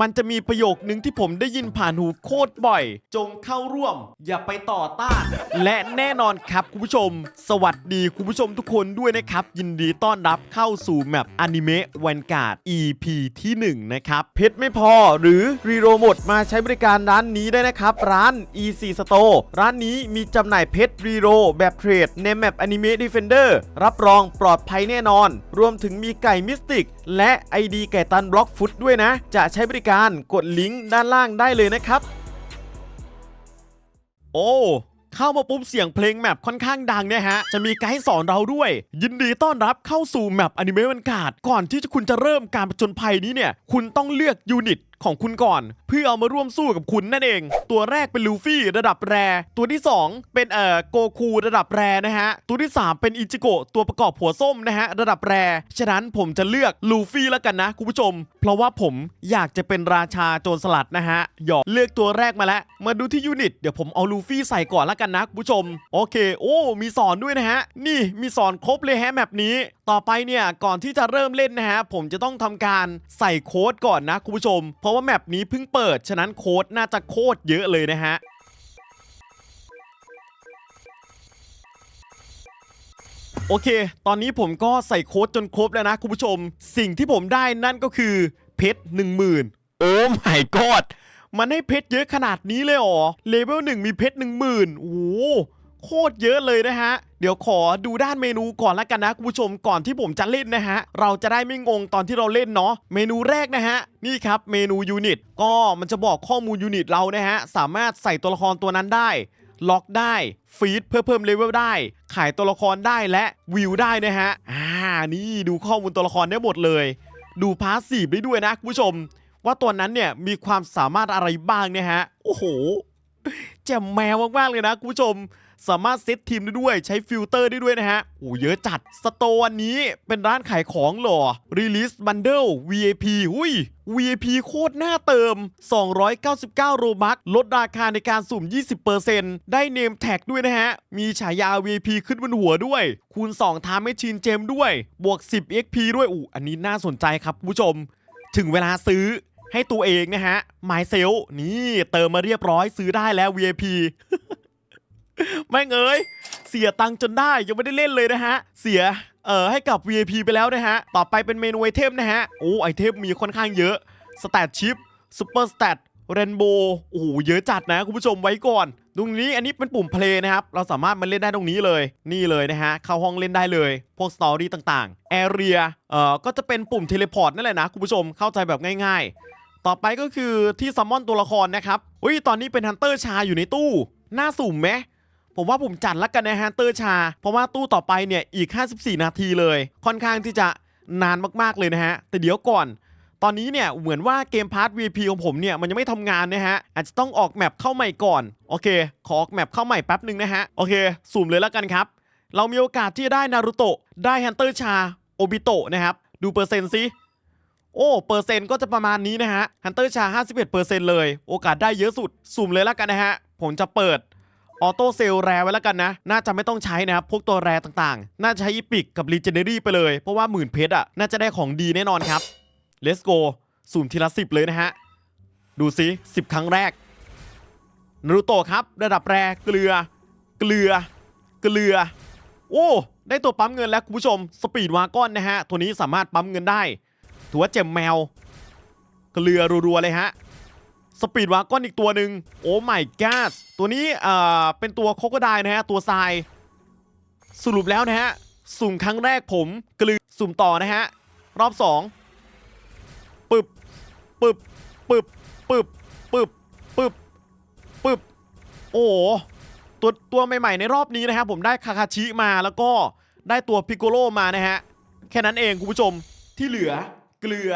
มันจะมีประโยคนึงที่ผมได้ยินผ่านหูโคตรบ่อย จงเข้าร่วม อย่าไปต่อต้าน และแน่นอนครับคุณผู้ชม สวัสดีคุณผู้ชมทุกคนด้วยนะครับ ยินดีต้อนรับเข้าสู่แมปอนิเมะวันการ์ด EP ที่ 1 นะครับ เพชรไม่พอหรือรีโรหมดมาใช้บริการร้านนี้ได้นะครับ ร้าน EC Store ร้านนี้มีจำหน่ายเพชรรีโรแบบเทรดในแมปอนิเมะ Defender รับรองปลอดภัยแน่นอน รวมถึงมีไก่มิสติก และ ID ไก่ตันบล็อกฟุตด้วยนะ จะใช้บริการกดลิงก์ด้านล่างได้เลยนะครับ โอ้เข้ามาปุ๊บเสียงเพลงแมปค่อนข้างดังเนี่ยฮะ จะมีไกด์สอนเราด้วย ยินดีต้อนรับเข้าสู่แมปอนิเมะวันกาดก่อนที่คุณจะเริ่มการผจญภัยนี้เนี่ย คุณต้องเลือกยูนิต ของคุณก่อน เพื่อเอามาร่วมสู้กับคุณนั่นเอง ตัวแรกเป็นลูฟี่ระดับแร ตัวที่ 2 เป็นเอ่อโกคูระดับแรนะฮะ ตัวที่ 3 เป็นอิจิโกะตัวประกอบหัวส้มนะฮะระดับแร ฉะนั้นผมจะเลือกลูฟี่แล้วกันนะคุณผู้ชม เพราะว่าผมอยากจะเป็นราชาโจรสลัดนะฮะหยอกเลือกตัวแรกมาแล้ว มาดูที่ยูนิตเดี๋ยวผมเอาลูฟี่ใส่ก่อนแล้วกันนะคุณผู้ชม โอเค โอ้ มีสอนด้วยนะฮะ นี่มีสอนครบเลยแฮะแมปนี้ ต่อไปเนี่ยก่อนที่จะเริ่มเล่นนะฮะผมจะต้องทำการใส่โค้ดก่อนนะคุณผู้ชม เพราะว่าแมปนี้เพิ่งเปิด ฉะนั้นโค้ดน่าจะโคตรเยอะเลยนะฮะโอเค ตอนนี้ผมก็ใส่โค้ดจนครบแล้วนะคุณผู้ชม สิ่งที่ผมได้นั่นก็คือเพชรหนึ่งหมื่นโอ้ my god มันให้เพชรเยอะขนาดนี้เลยเหรอเลเวลหนึ่งมีเพชรหนึ่งหมื่นโอ้ โคตรเยอะเลยนะฮะ เดี๋ยวขอดูด้านเมนูก่อนละกันนะคุณผู้ชมก่อนที่ผมจะเล่นนะฮะ เราจะได้ไม่งงตอนที่เราเล่นเนาะเมนูแรกนะฮะ นี่ครับเมนูยูนิตก็มันจะบอกข้อมูลยูนิตเรานะฮะ สามารถใส่ตัวละครตัวนั้นได้ ล็อกได้ฟีดเพื่อเพิ่มเลเวลได้ ขายตัวละครได้และวิวได้นะฮะอ่านี่ดูข้อมูลตัวละครได้หมดเลย ดูพาสซีฟได้ด้วยนะคุณผู้ชม ว่าตัวนั้นเนี่ยมีความสามารถอะไรบ้างเนี่ยฮะโอ้โห แจ่มแมวมากๆเลยนะคุณผู้ชม สามารถเซตทีมได้ด้วยใช้ฟิลเตอร์ได้ด้วยนะฮะโอ้เยอะจัดสโตร์อันนี้เป็นร้านขายของหรอ Release Bundle VIP หุย VIP โคตรน่าเติม 299 โรบัคลดราคาในการสุ่ม 20%ได้เนมแท็กด้วยนะฮะ มีฉายา VIP ขึ้นบนหัวด้วย คูณ 2ทามให้ชินเจมด้วย บวก 10 XP ด้วยอู้อันนี้น่าสนใจครับคุณผู้ชม ถึงเวลาซื้อ ให้ตัวเองนะฮะ m y s e l นี่เติมมาเรียบร้อยซื้อได้แล้ว VIP แม่งเอ้ยเสียตังจนได้ยังไม่ได้เล่นเลยนะฮะ เสียเอ่อให้กับ VIP ไปแล้วนะฮะ ต่อไปเป็นเมนูไอเทมนะฮะ โอ้ไอเทมมีค่อนข้างเยอะสแตทชิปซูเปอร์สแตทเรนโบโอ้โหเยอะจัดนะคุณผู้ชมไว้ก่อน ตรงนี้อันนี้เป็นปุ่มเพลย์นะครับ เราสามารถมาเล่นได้ตรงนี้เลย นี่เลยนะฮะ เข้าห้องเล่นได้เลย พวกสตอรี่ต่างๆแอเรียเอ่อก็จะเป็นปุ่มเทเลพอร์ตนั่นแหละนะคุณผู้ชมเข้าใจแบบง่าย ต่อไปก็คือที่ซัมมอนตัวละครนะครับอุ้ยตอนนี้เป็นฮันเตอร์ชาอยู่ในตู้น่าสุ่มไหมผมว่าผมจัดละกันนะฮะเตอร์ชา เพราะว่าตู้ต่อไปเนี่ยอีก 54 นาทีเลย ค่อนข้างที่จะนานมากๆเลยนะฮะ แต่เดี๋ยวก่อน ตอนนี้เนี่ยเหมือนว่าเกมพาร์ท VP ของผมเนี่ยมันยังไม่ทำงานนะฮะ อาจจะต้องออกแมปเข้าใหม่ก่อน โอเค ขอออกแมปเข้าใหม่แป๊บหนึ่งนะฮะ โอเค สุ่มเลยแล้วกันครับ เรามีโอกาสที่จะได้นารุโตะ ได้ฮันเตอร์ชา โอบิโตะนะครับ ดูเปอร์เซ็นต์ซิ โอ้เปอร์เซ็นต์ก็จะประมาณนี้นะฮะฮันเตอร์ชา 51%เลย โอกาสได้เยอะสุด สุ่มเลยล้วกันนะฮะ ผมจะเปิดออโต้เซลแรไว้แล้วกันนะ น่าจะไม่ต้องใช้นะครับ พวกตัวแรต่างๆ น่าจะใช้อีพิกกับรีเจเนอรี่ไปเลย เพราะว่าหมื่นเพชรอะ น่าจะได้ของดีแน่นอนครับ Let's go สุ่มทีละสิบเลยนะฮะ ดูซิสิบครั้งแรกนารูโตะครับ ระดับแรเกลือ เกลือ เกลือ โอ้ ได้ตัวปั๊มเงินแล้วคุณผู้ชม สปีดวากอนนะฮะ ตัวนี้สามารถปั๊มเงินได้ ถือว่าเจ็มแมวเกลือรัวๆเลยฮะสปีดวากอนอีกตัวหนึ่งโอ้ไม่ก d ตัวนี้เอ่อเป็นตัวโคโคไดนะฮะ ตัวทราย สรุปแล้วนะฮะ สุ่มครั้งแรกผมกลือสุ่มต่อนะฮะ รอบสองปึบปึบปึบปึบปึบปึบปึบโอ้ตัวตัวใหม่ๆในรอบนี้นะครับผมได้คาคาชิมาแล้วก็ได้ตัวพิโกโลมานะฮะ แค่นั้นเองคุณผู้ชมที่เหลือ เกลือ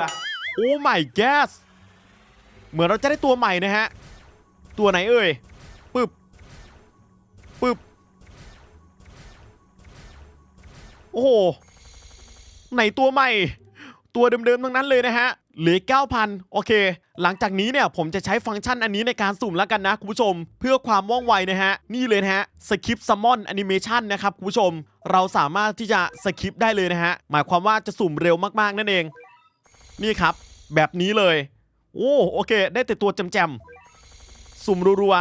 โอ้ไม่แก๊สเหมือนเราจะได้ตัวใหม่นะฮะ ตัวไหนเอ่ยปึ๊บปึ๊บโอ้โหไหนตัวใหม่ ตัวเดิมๆทั้งนั้นเลยนะฮะเหลือ 9,000 โอเค หลังจากนี้เนี่ยผมจะใช้ฟังก์ชันอันนี้ในการสุ่มแล้วกันนะคุณผู้ชม เพื่อความว่องไวนะฮะ นี่เลยนะฮะสคริปซัมมอนแอนิเมชันนะครับคุณผู้ชม เราสามารถที่จะสคริปได้เลยนะฮะ หมายความว่าจะสุ่มเร็วมากๆนั่นเอง นี่ครับ แบบนี้เลย โอ้โอเค ได้แต่ตัวแจมๆสุ่มรัว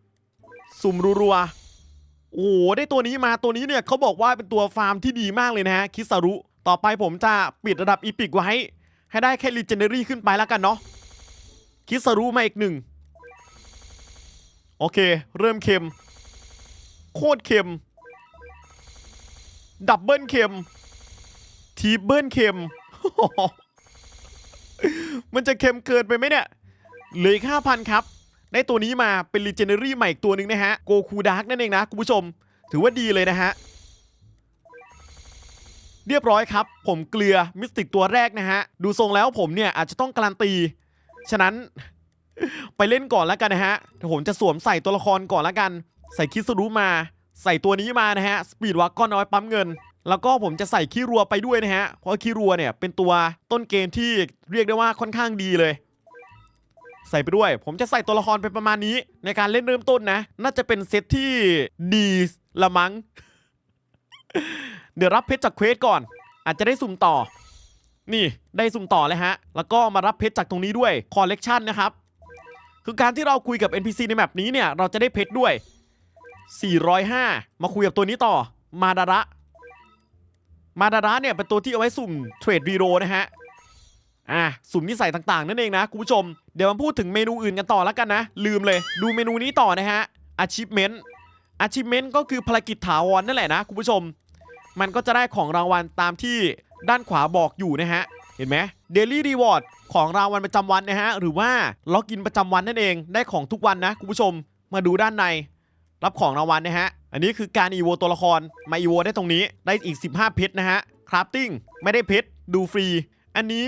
ๆสุ่มรัวๆโอ้โหได้ตัวนี้มาตัวนี้เนี่ยเขาบอกว่าเป็นตัวฟาร์มที่ดีมากเลยนะฮะคิสารุต่อไปผมจะปิดระดับอีพิกไว้ ให้ได้แค่ลีเจนเนอรี่ขึ้นไปแล้วกันเนาะคิสารุมาอีกหนึ่งโอเค เริ่มเค็ม โคตรเค็ม ดับเบิลเค็ม ทีเบิลเค็ม มันจะเค็มเกินไปไหมเนี่ยเหลืออีกห้าพันครับ ได้ตัวนี้มาเป็นลีเจนเนอรี่ใหม่อีกตัวหนึ่งนะฮะโกคูดาร์กนั่นเองนะคุณผู้ชม ถือว่าดีเลยนะฮะ เรียบร้อยครับ ผมเกลือมิสติกตัวแรกนะฮะ ดูทรงแล้วผมเนี่ยอาจจะต้องการันตี ฉะนั้นไปเล่นก่อนแล้วกันนะฮะเดี๋ยวผมจะสวมใส่ตัวละครก่อนแล้วกัน ใส่คิสรุมา ใส่ตัวนี้มานะฮะสปีดวักก้อนน้อยปั๊มเงิน แล้วก็ผมจะใส่คีรัวไปด้วยนะฮะ เพราะคีรัวเนี่ยเป็นตัวต้นเกมที่เรียกได้ว่าค่อนข้างดีเลย ใส่ไปด้วย ผมจะใส่ตัวละครไปประมาณนี้ ในการเล่นเริ่มต้นนะ น่าจะเป็นเซตที่ดีละมัง้ง เดี๋ยวรับเพชรจากเควสก่อน อาจจะได้สุ่มต่อ นี่ได้สุ่มต่อเลยฮะ แล้วก็มารับเพชรจากตรงนี้ด้วยคอลเลกชันนะครับ คือการที่เราคุยกับ NPC ในแมปนี้เนี่ย เราจะได้เพชรด้วย 405 มาคุยกับตัวนี้ต่อ มาดาระ มาดาระเนี่ยเป็นตัวที่เอาไว้สุ่มเทรดวีโรนะฮะอะสุ่มนิสัยต่างๆ นั่นเองนะคุณผู้ชม เดี๋ยวมาพูดถึงเมนูอื่นกันต่อแล้วกันนะ ลืมเลยดูเมนูนี้ต่อนะฮะ achievement achievement ก็คือภารกิจถาวรนั่นแหละนะคุณผู้ชม มันก็จะได้ของรางวัลตามที่ด้านขวาบอกอยู่นะฮะ เห็นไหม Daily Reward ของรางวัลประจำวันนะฮะ หรือว่าล็อกอินประจำวันนั่นเองได้ของทุกวันนะคุณผู้ชมมาดูด้านใน รับของรางวัลนะฮะ อันนี้คือการอีโวตัวละคร มาอีโวได้ตรงนี้ ได้อีก 15 เพชรนะฮะ คราฟติ้ง ไม่ได้เพชร ดูฟรี อันนี้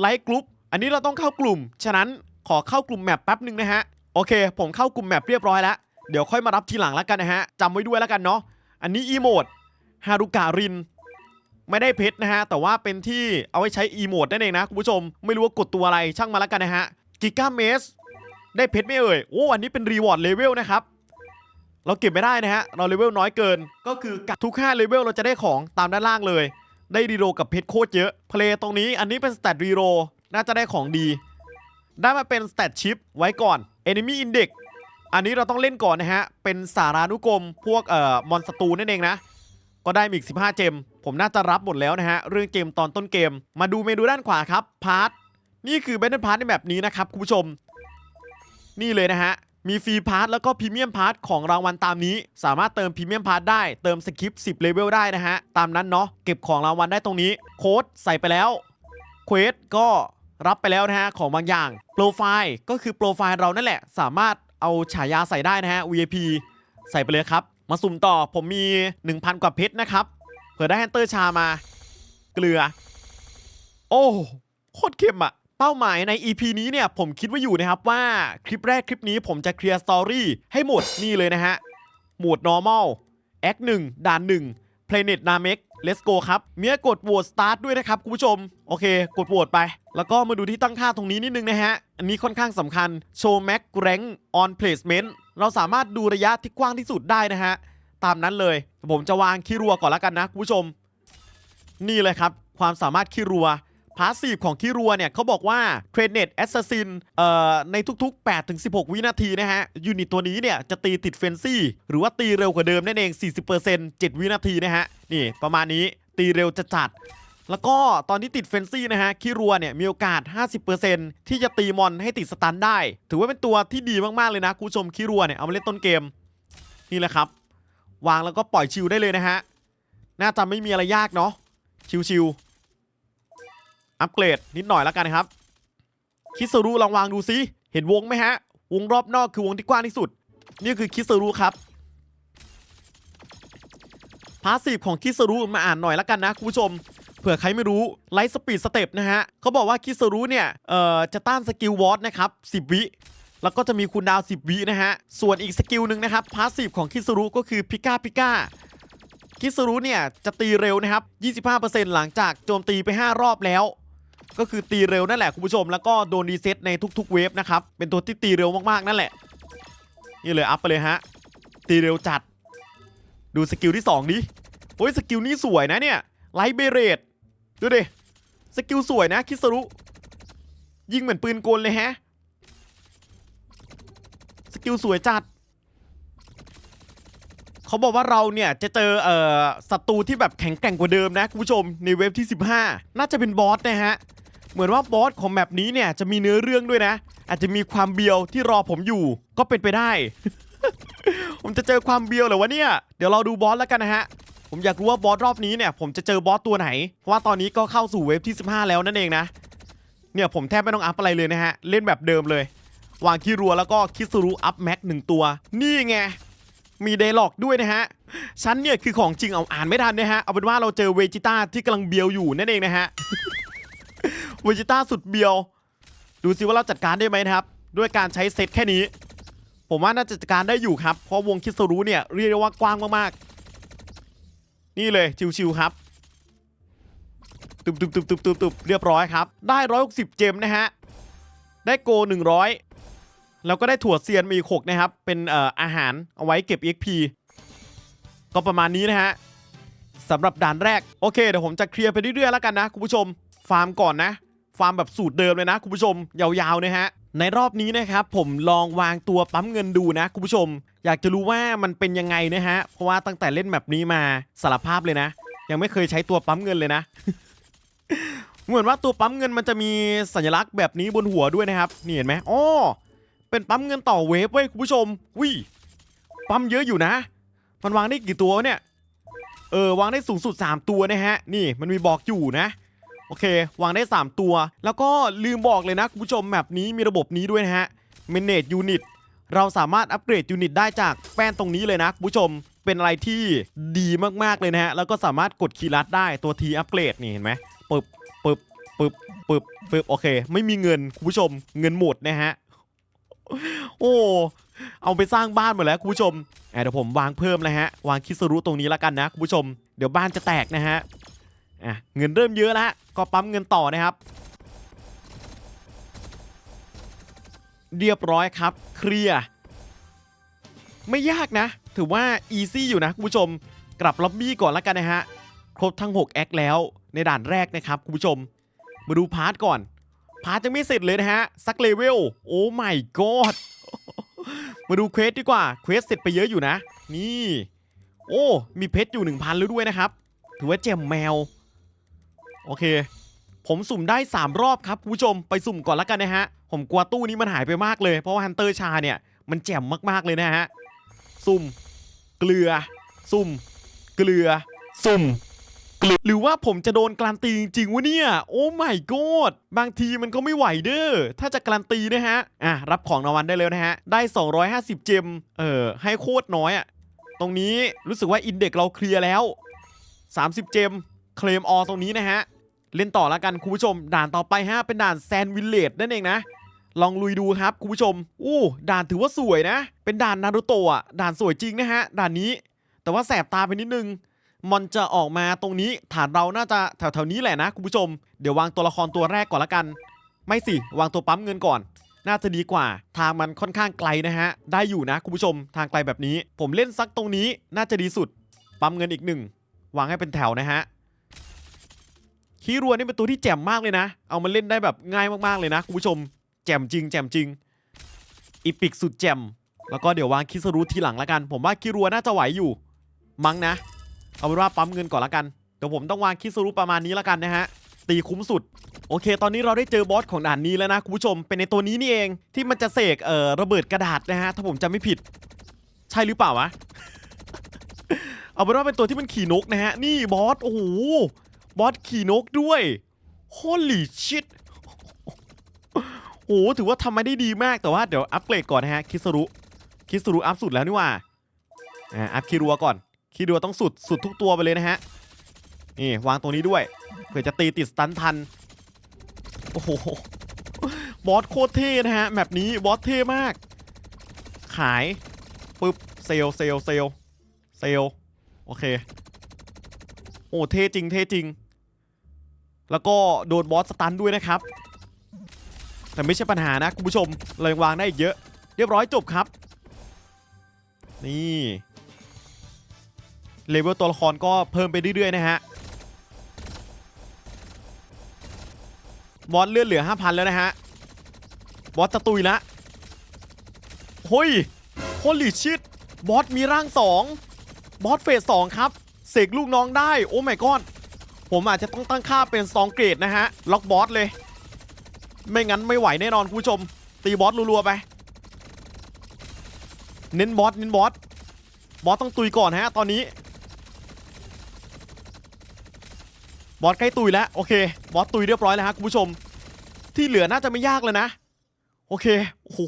ไลค์กลุ่ม อันนี้เราต้องเข้ากลุ่ม ฉะนั้นขอเข้ากลุ่มแมปแป๊บหนึ่งนะฮะ โอเค ผมเข้ากลุ่มแมปเรียบร้อยแล้ว เดี๋ยวค่อยมารับทีหลังแล้วกันนะฮะจำไว้ด้วยแล้วกันเนาะ อันนี้อีโมด ฮารุการิน ไม่ได้เพชรนะฮะ แต่ว่าเป็นที่เอาไว้ใช้อีโมดนั่นเองนะคุณผู้ชม ไม่รู้ว่ากดตัวอะไร ช่างมาแล้วกันนะฮะ กิก้าเมส ได้เพชรไม่เอ่ย โอ้ อันนี้เป็นรีวอร์ดเลเวลนะครับ เราเก็บไม่ได้นะฮะ เราเลเวลน้อยเกิน ก็คือทุก5เลเวลเราจะได้ของตามด้านล่างเลย ได้รีโรกับเพชรโคตรเยอะ เพลย์ตรงนี้อันนี้เป็นสเตตรีโรน่าจะได้ของดี ได้มาเป็นสเตตชิปไว้ก่อน Enemy Index อันนี้เราต้องเล่นก่อนนะฮะ เป็นสารานุกรมพวกเอ่อมอนสตูนั่นเองนะ ก็ได้มีอีก 15 เจม ผมน่าจะรับหมดแล้วนะฮะ เรื่องเกมตอนต้นเกม มาดูเมนูด้านขวาครับ พาร์ท นี่คือเบนเทนพาร์ทในแบบนี้นะครับคุณผู้ชม นี่เลยนะฮะ มีฟรีพาร์ทแล้วก็พรีเมียมพาร์ทของรางวัลตามนี้ สามารถเติมพรีเมียมพาร์ทได้เติมสคริปต์10เลเวลได้นะฮะ ตามนั้นเนาะเก็บของรางวัลได้ตรงนี้ โค้ดใส่ไปแล้วเควสก็รับไปแล้วนะฮะ ของบางอย่างโปรไฟล์ก็คือโปรไฟล์เรานั่นแหละ สามารถเอาฉายาใส่ได้นะฮะ VIP ใส่ไปเลยครับ มาสุ่มต่อผมมี 1,000 กว่าเพชรนะครับเผื่อได้แฮนเตอร์ชามา เกลือ โอ้โคตรเค็มอะ เป้าหมายใน EP นี้เนี่ยผมคิดว่าอยู่นะครับว่าคลิปแรกคลิปนี้ผมจะเคลียร์สตอรี่ให้หมดนี่เลยนะฮะโหมด normal act 1ด่าน 1 planet namek let's go ครับ เมียกดโหวต start ด้วยนะครับคุณผู้ชม โอเค กดโหวตไป แล้วก็มาดูที่ตั้งค่าตรงนี้นิดนึงนะฮะ อันนี้ค่อนข้างสำคัญ show max rank on placement เราสามารถดูระยะที่กว้างที่สุดได้นะฮะ ตามนั้นเลย ผมจะวางคีรัวก่อนแล้วกันนะคุณผู้ชม นี่เลยครับ ความสามารถคีรัว พาสซีฟของคีรัวเนี่ยเขาบอกว่าเทรนเน็ตแอสซัสซินเอ่อในทุก ๆ 8-16 วินาทีนะฮะ ยูนิตตัวนี้เนี่ยจะตีติดเฟนซี่ หรือว่าตีเร็วกว่าเดิมนั่นเอง 40% 7 วินาทีนะฮะ นี่ประมาณนี้ตีเร็วจะจัดแล้วก็ตอนที่ติดเฟนซี่นะฮะ คิรัวเนี่ยมีโอกาส 50%ที่จะตีมอนให้ติดสตันได้ ถือว่าเป็นตัวที่ดีมากๆเลยนะคุณผู้ชมคิรัวเนี่ยเอามาเล่นต้นเกม นี่แหละครับ วางแล้วก็ปล่อยชิลได้เลยนะฮะ น่าจะไม่มีอะไรยากเนาะชิวๆ อัปเกรดนิดหน่อยแล้วกันนะครับ คิสรูลองวางดูซิ เห็นวงไหมฮะ วงรอบนอกคือวงที่กว้างที่สุด นี่คือคิสรูครับ พาสซีฟของคิสรูมาอ่านหน่อยแล้วกันนะคุณผู้ชม เผื่อใครไม่รู้ไลท์สปีดสเต็ปนะฮะเขาบอกว่าคิสรูเนี่ย เอ่อ จะต้านสกิลวอตนะครับ10 วิแล้วก็จะมีคูลดาว10 วินะฮะ ส่วนอีกสกิลหนึ่งนะครับ พาสซีฟของคิสรูก็คือพิก้าพิก้าคิสรุเนี่ยจะตีเร็วนะครับ 25%หลังจากโจมตีไป 5 รอบแล้ว ก็คือตีเร็วนั่นแหละคุณผู้ชมแล้วก็โดนรีเซ็ตในทุกๆเวฟนะครับเป็นตัวที่ตีเร็วมากๆนั่นแหละ นี่เลยอัพไปเลยฮะตีเร็วจัด ดูสกิลที่2ดิโอ้ยสกิลนี้สวยนะเนี่ยไลท์เบเรตดูดิสกิลสวยนะคิสรุยิงเหมือนปืนกลเลยฮะสกิลสวยจัด เขาบอกว่าเราเนี่ยจะเจอเอ่อศัตรูที่แบบแข็งแกร่งกว่าเดิมนะคุณผู้ชมในเว็บที่ 15 น่าจะเป็นบอสนะฮะเหมือนว่าบอสของแมปนี้เนี่ยจะมีเนื้อเรื่องด้วยนะ อาจจะมีความเบียวที่รอผมอยู่ก็เป็นไปได้ ผมจะเจอความเบียวเหรอวะเนี่ยเดี๋ยวเราดูบอสแล้วกันนะฮะผมอยากรู้ว่าบอสรอบนี้เนี่ย ผมจะเจอบอสตัวไหน เพราะว่าตอนนี้ก็เข้าสู่เวฟที่ 15 แล้วนั่นเองนะ เนี่ยผมแทบไม่ต้องอัพอะไรเลยนะฮะ เล่นแบบเดิมเลย วางคิรัวแล้วก็คิสรุอัพแม็กหนึ่งตัว นี่ไง มีเดล็อกด้วยนะฮะฉันเนี่ยคือของจริงเอาอ่านไม่ทันนะฮะเอาเป็นว่าเราเจอเวจิต้าที่กำลังเบียวอยู่นั่นเองนะฮะเวจิต้าสุดเบียว ดูซิว่าเราจัดการได้ไหมครับ ด้วยการใช้เซตแค่นี้ ผมว่าน่าจะจัดการได้อยู่ครับ เพราะวงคิสุรุเนี่ยเรียกได้ว่ากว้างมากๆ นี่เลยชิวๆครับตุบตุบตุบตุบตุบตุบเรียบร้อยครับ ได้ 160 เจมนะฮะ ได้โก 100 แล้วก็ได้ถั่วเซียนมาอีกนะครับ เป็นเอ่ออาหารเอาไว้เก็บ XP ก็ประมาณนี้นะฮะสำหรับด่านแรก โอเคเดี๋ยวผมจะเคลียร์ไปเรื่อยๆแล้วกันนะคุณผู้ชม ฟาร์มก่อนนะ ฟาร์มแบบสูตรเดิมเลยนะคุณผู้ชม ยาวๆนะฮะในรอบนี้นะครับผมลองวางตัวปั๊มเงินดูนะคุณผู้ชม อยากจะรู้ว่ามันเป็นยังไงนะฮะเพราะว่าตั้งแต่เล่นแบบนี้มาสารภาพเลยนะ ยังไม่เคยใช้ตัวปั๊มเงินเลยนะเหมือนว่าตัวปั๊มเงินมันจะมีสัญลักษณ์แบบนี้บนหัวด้วยนะครับนี่เห็นไหมอ๋อ เป็นปั๊มเงินต่อเวฟเว้ยคุณผู้ชมวิปั๊มเยอะอยู่นะ มันวางได้กี่ตัวเนี่ย เออวางได้สูงสุด 3 ตัวนะฮะ นี่มันมีบอกอยู่นะ โอเค วางได้ 3 ตัว แล้วก็ลืมบอกเลยนะคุณผู้ชมแมปนี้มีระบบนี้ด้วยนะฮะ Manage Unit เราสามารถอัปเกรดยูนิตได้จากแป้นตรงนี้เลยนะคุณผู้ชม เป็นอะไรที่ดีมากๆเลยนะฮะ แล้วก็สามารถกดคีย์ลัดได้ตัวทีอัปเกรดนี่เห็นไหมปึบปึบปึบปึบปึบโอเค ไม่มีเงินคุณผู้ชมเงินหมดนะฮะ โอ้เอาไปสร้างบ้านหมดแล้วคุณผู้ชมอะเดี๋ยวผมวางเพิ่มนะฮะวางคิสรุตรงนี้แล้วกันนะคุณผู้ชม เดี๋ยวบ้านจะแตกนะฮะอะเงินเริ่มเยอะแล้วก็ปั๊มเงินต่อนะครับ เรียบร้อยครับเคลียร์ไม่ยากนะ ถือว่าอีซี่อยู่นะคุณผู้ชม กลับล็อบบี้ก่อนแล้วกันนะฮะครบทั้ง 6 แอคแล้วในด่านแรกนะครับคุณผู้ชม มาดูพาร์ทก่อน พาร์ทยังไม่เสร็จเลยนะฮะสักเลเวลโอ้ my god มาดูเควสดีกว่าเควสเสร็จไปเยอะอยู่นะ นี่ โอ้ มีเพชรอยู่ 1,000แล้วด้วยนะครับ ถือว่าแจมแมว โอเค ผมสุ่มได้ 3 รอบครับคุณผู้ชมไปสุ่มก่อนแล้วกันนะฮะ ผมกลัวตู้นี้มันหายไปมากเลย เพราะว่าฮันเตอร์ชาเนี่ย มันแจ่มมากๆเลยนะฮะ สุ่ม เกลือ สุ่ม เกลือ สุ่ม หรือว่าผมจะโดนการันตีจริงๆวะเนี่ย โอ้ my god บางทีมันก็ไม่ไหวเด้อ ถ้าจะการันตีนะฮะ อะ รับของรางวัลได้เลยนะฮะ ได้ 250 เจม เออ ให้โคตรน้อยอะตรงนี้รู้สึกว่าอินเด็กเราเคลียร์แล้ว 30 เจม เคลมออตรงนี้นะฮะ เล่นต่อแล้วกันคุณผู้ชม ด่านต่อไปฮะ เป็นด่านแซนวิลเลจนั่นเองนะ ลองลุยดูครับคุณผู้ชม อู้ ด่านถือว่าสวยนะ เป็นด่านนารูโตะด่านสวยจริงนะฮะ ด่านนี้ แต่ว่าแสบตาไปนิดนึง มันจะออกมาตรงนี้ฐานเราน่าจะแถวๆนี้แหละนะคุณผู้ชม เดี๋ยววางตัวละครตัวแรกก่อนละกัน ไม่สิ วางตัวปั๊มเงินก่อน น่าจะดีกว่า ทางมันค่อนข้างไกลนะฮะ ได้อยู่นะคุณผู้ชม ทางไกลแบบนี้ ผมเล่นซักตรงนี้น่าจะดีสุด ปั๊มเงินอีกหนึ่ง วางให้เป็นแถวนะฮะคีรัวนี่เป็นตัวที่แจ่มมากเลยนะ เอามาเล่นได้แบบง่ายมากๆเลยนะคุณผู้ชม แจ่มจริง แจ่มจริง อีปิกสุดแจ่ม แล้วก็เดี๋ยววางคิสรุทีหลังละกัน ผมว่าคิรัวน่าจะไหวอยู่ มั้งนะ เอาเป็นว่าปั๊มเงินก่อนละกันเดี๋ยวผมต้องวางคิสรุประมาณนี้ละกันนะฮะตีคุ้มสุดโอเค ตอนนี้เราได้เจอบอสของด่านนี้แล้วนะคุณผู้ชม เป็นในตัวนี้นี่เองที่มันจะเสกเอ่อระเบิดกระดาษนะฮะถ้าผมจำไม่ผิด ใช่หรือเปล่าวะ เอาเป็นว่าเป็นตัวที่มันขี่นกนะฮะ นี่บอส โอ้โห บอสขี่นกด้วย holy shit โอ้โหถือว่าทำมาได้ดีมากแต่ว่าเดี๋ยวอัปเกรดก่อนนะฮะ คิสรุ คิสรุอัพสุดแล้วนี่ว่าอ่าอัพคิรัวก่อน คิรัวต้องสุดสุดทุกตัวไปเลยนะฮะ นี่วางตรงนี้ด้วยเผื่อจะตีติดสตันทัน โอ้โห บอสโคตรเท่นะฮะแบบนี้บอสเท่มาก ขายปึ๊บเซลเซลเซลเซลลโอเค โอ้เท่จริงเท่จริง แล้วก็โดนบอสสตันด้วยนะครับ แต่ไม่ใช่ปัญหานะคุณผู้ชมเรายังวางได้อีกเยอะ เรียบร้อยจบครับ นี่ เลเวลตัวละครก็เพิ่มไปเรื่อยๆนะฮะบอสเลือดเหลือ 5,000 แล้วนะฮะบอสจะตุยละเฮ้ยโ o ลีชิตบอสมีร่างสองบอสเฟสสองครับ เสกลูกน้องได้ โอ้ my god ผมอาจจะต้องตั้งค่าเป็นสองเกรดนะฮะ ล็อกบอสเลย ไม่งั้นไม่ไหวแน่นอนคุณผู้ชม ตีบอสรัวๆไป เน้นบอสเน้นบอสบอสต้องตุยก่อนฮะ ตอนนี้ บอสใกล้ตุยแล้วโอเคบอสตุยเรียบร้อยแล้วฮะคุณผู้ชม ที่เหลือน่าจะไม่ยากเลยนะ โอเคโอ้โห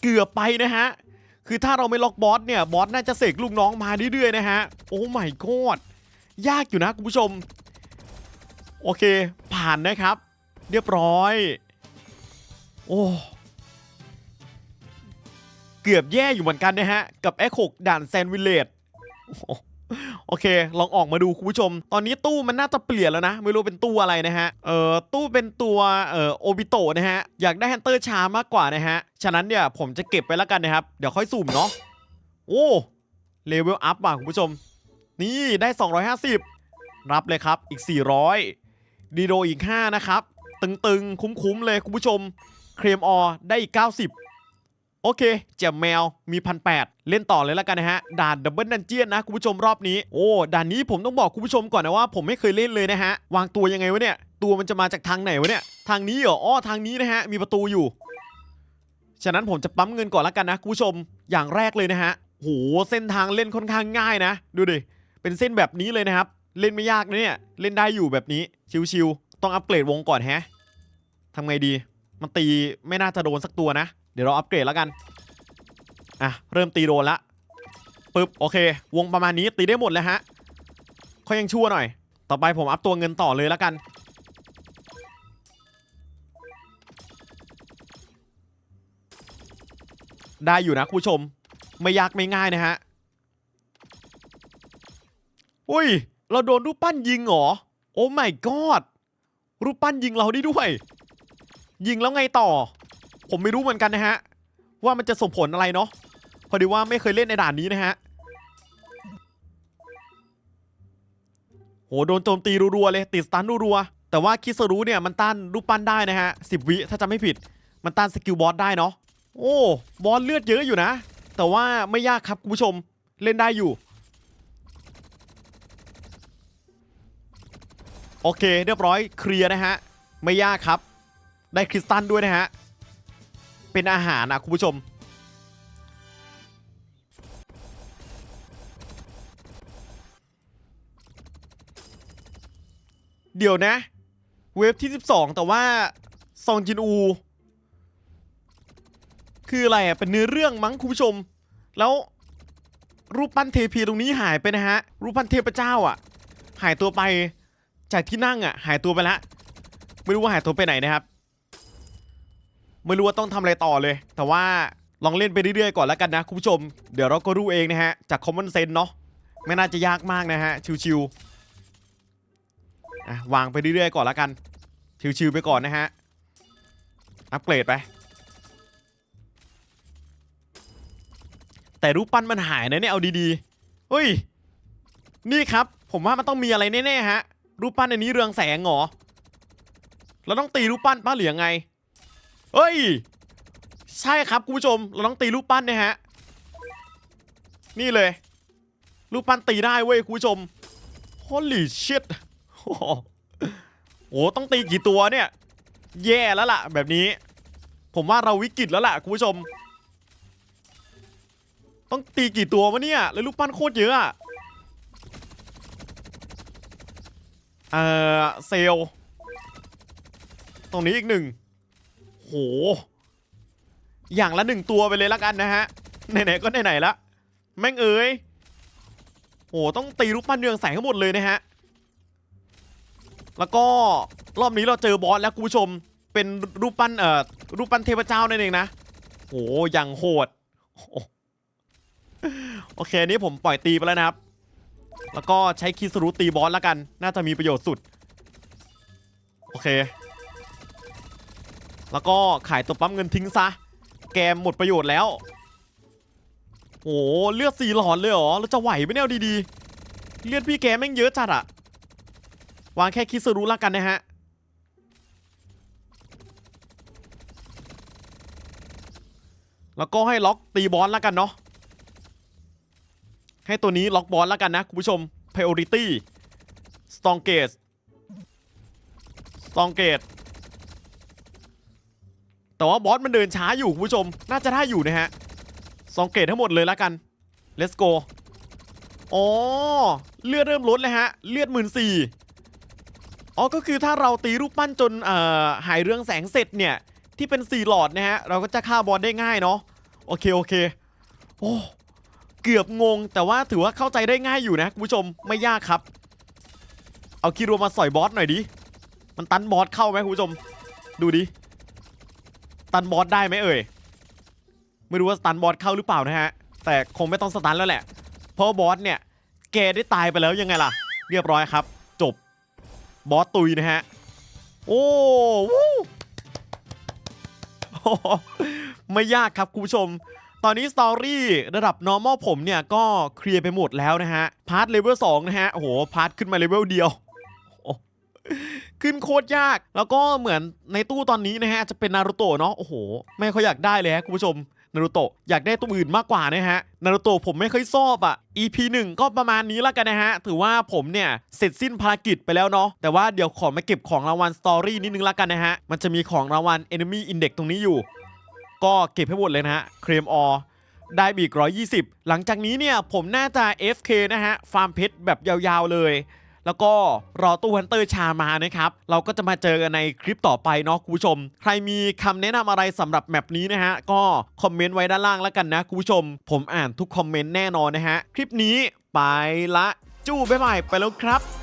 เกือบไปนะฮะคือถ้าเราไม่ล็อกบอสเนี่ยบอสน่าจะเสกลูกน้องมาเรื่อยๆนะฮะโอ้ my god ยากอยู่นะคุณผู้ชม โอเค ผ่านนะครับ เรียบร้อย โอ้เกือบแย่อยู่เหมือนกันนะฮะ กับ X6 ด่านแซนวิลเลจ โอเค ลองออกมาดูคุณผู้ชม ตอนนี้ตู้มันน่าจะเปลี่ยนแล้วนะ ไม่รู้เป็นตู้อะไรนะฮะ เอ่อ ตู้เป็นตัวเอ่อโอบิโตะนะฮะ อยากได้แฮนเตอร์ชามากกว่านะฮะ ฉะนั้นเนี่ยผมจะเก็บไปแล้วกันนะครับ เดี๋ยวค่อยสุ่มเนาะ โอ้เลเวลอัพว่ะคุณผู้ชม นี่ได้ 250 รับเลยครับ อีก 400 ดีโดอีก 5 นะครับ ตึงๆ คุ้มๆ เลยคุณผู้ชม เครมออได้อีก 90 โอเคแจ่มแมวมีพันแเล่นต่อเลยแล้วกันนะฮะ ด่านดับเบิลดันเจียนนะคุณผู้ชมรอบนี้ โอ้ ด่านนี้ผมต้องบอกคุณผู้ชมก่อนนะว่าผมไม่เคยเล่นเลยนะฮะ วางตัวยังไงวะเนี่ย ตัวมันจะมาจากทางไหนวะเนี่ย ทางนี้เหรอ อ้อ ทางนี้นะฮะ มีประตูอยู่ ฉะนั้นผมจะปั๊มเงินก่อนแล้วกันนะคุณผู้ชม อย่างแรกเลยนะฮะโห เส้นทางเล่นค่อนข้างง่ายนะ ดูดิ เป็นเส้นแบบนี้เลยนะครับ เล่นไม่ยากนะเนี่ย เล่นได้อยู่แบบนี้ ชิวๆต้องอัปเกรดวงก่อนแฮะทำไงดี มันตีไม่น่าจะโดนสักตัวนะ เดี๋ยวเราอัปเกรดแล้วกัน อะ เริ่มตีโดนละปึ๊บ โอเค วงประมาณนี้ตีได้หมดแล้วฮะเขายังชั่วหน่อย ต่อไปผมอัพตัวเงินต่อเลยแล้วกัน ได้อยู่นะคุณผู้ชม ไม่ยากไม่ง่ายนะฮะ อุ้ย เราโดนรูปปั้นยิงเหรอ โอ้ my god รูปปั้นยิงเราได้ด้วย ยิงแล้วไงต่อ ผมไม่รู้เหมือนกันนะฮะ ว่ามันจะส่งผลอะไรเนาะพอดีว่าไม่เคยเล่นในด่านนี้นะฮะโหโดนโจมตีรัวๆเลยติดสตันรัวๆแต่ว่าคิสรู้เนี่ยมันต้านรูปปั้นได้นะฮะสิบวิถ้าจำไม่ผิด มันต้านสกิลบอสได้เนาะโอ้บอสเลือดเยอะอยู่นะ แต่ว่าไม่ยากครับคุณผู้ชมเล่นได้อยู่ โอเค เรียบร้อยเคลียร์นะฮะ ไม่ยากครับ ได้คริสตัลด้วยนะฮะ เป็นอาหารนะคุณผู้ชม เดี๋ยวนะ เวฟที่ 12 แต่ว่า ซองจินอู คืออะไรอะ เป็นเนื้อเรื่องมั้งคุณผู้ชม แล้วรูปปั้นเทพีตรงนี้หายไปนะฮะ รูปปั้นเทพเจ้าอะ หายตัวไป จากที่นั่งอะ หายตัวไปละ ไม่รู้ว่าหายตัวไปไหนนะครับ ไม่รู้ว่าต้องทำอะไรต่อเลย แต่ว่าลองเล่นไปเรื่อยๆก่อนแล้วกันนะคุณผู้ชม เดี๋ยวเราก็รู้เองนะฮะ จาก common sense เนาะไม่น่าจะยากมากนะฮะ ชิวๆอะวางไปเรื่อยๆก่อนแล้วกัน ชิวๆไปก่อนนะฮะ อัปเกรดไป แต่รูปปั้นมันหายนะเนี่ยเอาดีๆเฮ้ย นี่ครับ ผมว่ามันต้องมีอะไรแน่ๆฮะ รูปปั้นอันนี้เรืองแสงเหรอ เราต้องตีรูปปั้นป้าหรือยังไง เฮ้ย ใช่ครับคุณผู้ชม เราต้องตีรูปปั้นนะฮะ นี่เลย รูปปั้นตีได้เว้ยคุณผู้ชม holy shit โอ้โหต้องตีกี่ตัวเนี่ย แย่แล้วล่ะ แบบนี้ ผมว่าเราวิกฤตแล้วล่ะคุณผู้ชม ต้องตีกี่ตัววะเนี่ย แล้วรูปปั้นโคตรเยอะอะเออเซล ตรงนี้อีกหนึ่ง ห อย่างละหนึ่งตัวไปเลยละกันนะฮะ ไหนๆก็ไหนๆละแม่งเอ๋ยโหต้องตีรูปปั้นเรืองแสงทั้งหมดเลยนะฮะ แล้วก็รอบนี้เราเจอบอสแล้วคุณผู้ชม เป็นรูปปั้นเอ่อรูปปั้นเทพเจ้านั่นเองนะโหอย่างโหด โอเคนี้ผมปล่อยตีไปแล้วนะครับ แล้วก็ใช้คิสรุตีบอสแล้วกัน น่าจะมีประโยชน์สุด โอเค แล้วก็ขายตัวปั๊มเงินทิ้งซะ แกมหมดประโยชน์แล้ว โอ้เลือดสีหลอดเลยเหรอแล้วจะไหวไหมเนี่ยดีๆ เลือดพี่แกแม่งเยอะจัดอะวางแค่คิสรุละกันนะฮะแล้วก็ให้ล็อกตีบอสแล้วกันเนาะให้ตัวนี้ล็อกบอสแล้วกันนะคุณผู้ชม priority strong gate strong gate แต่ว่าบอสมันเดินช้าอยู่คุณผู้ชม น่าจะได้อยู่นะฮะ strong gate ทั้งหมดเลยแล้วกัน let's go อ๋อ เลือดเริ่มลดเลยฮะ เลือดหมื่นสี่อ๋อ ก็คือถ้าเราตีรูปปั้นจนเอ่อหายเรื่องแสงเสร็จเนี่ย ที่เป็นสี่หลอดนะฮะ เราก็จะฆ่าบอสได้ง่ายเนาะ โอเค โอเค โอ้ เกือบงง แต่ว่าถือว่าเข้าใจได้ง่ายอยู่นะคุณผู้ชม ไม่ยากครับ เอาคิรัวมาสอยบอสหน่อยดิ มันตันบอสเข้าไหมคุณผู้ชม ดูดิ ตันบอสได้ไหมเอ่ย ไม่รู้ว่าสตันบอสเข้าหรือเปล่านะฮะ แต่คงไม่ต้องสตันแล้วแหละ เพราะบอสเนี่ยแกได้ตายไปแล้วยังไงล่ะ เรียบร้อยครับ จบบอสตุยนะฮะ โอ้วู้โหไม่ยากครับคุณผู้ชม ตอนนี้สตอรี่ระดับ normal ผมเนี่ย ก็เคลียร์ไปหมดแล้วนะฮะ พาร์ทเลเวล2นะฮะ โอ้โห พาร์ทขึ้นมาเลเวลเดียว ขึ้นโคตรยาก แล้วก็เหมือนในตู้ตอนนี้นะฮะ จะเป็นนารูโตะเนาะ โอ้โห ไม่ค่อยอยากได้เลยฮะคุณผู้ชม นารูโตะอยากได้ตัวอื่นมากกว่านะฮะ นารูโตะผมไม่เคยชอบอะ EP 1 ก็ประมาณนี้แล้วกันนะฮะ ถือว่าผมเนี่ย เสร็จสิ้นภารกิจไปแล้วเนาะ แต่ว่าเดี๋ยวขอมาเก็บของรางวัลสตอรี่นิดนึงล้วกันนะฮะ มันจะมีของรางวัล Enemy Index ตรงนี้อยู่ ก็เก็บให้หมดเลยนะฮะ เครมออได้บีก120 หลังจากนี้เนี่ยผมน่าจะ FK นะฮะ ฟาร์มเพชรแบบยาวๆเลย แล้วก็รอตู้ฮันเตอร์ชามานะครับ เราก็จะมาเจอกันในคลิปต่อไปเนาะคุณผู้ชม ใครมีคำแนะนำอะไรสำหรับแมปนี้นะฮะ ก็คอมเมนต์ไว้ด้านล่างแล้วกันนะคุณผู้ชม ผมอ่านทุกคอมเมนต์แน่นอนนะฮะ คลิปนี้ไปละจู้บ๊ายบายไปแล้วครับ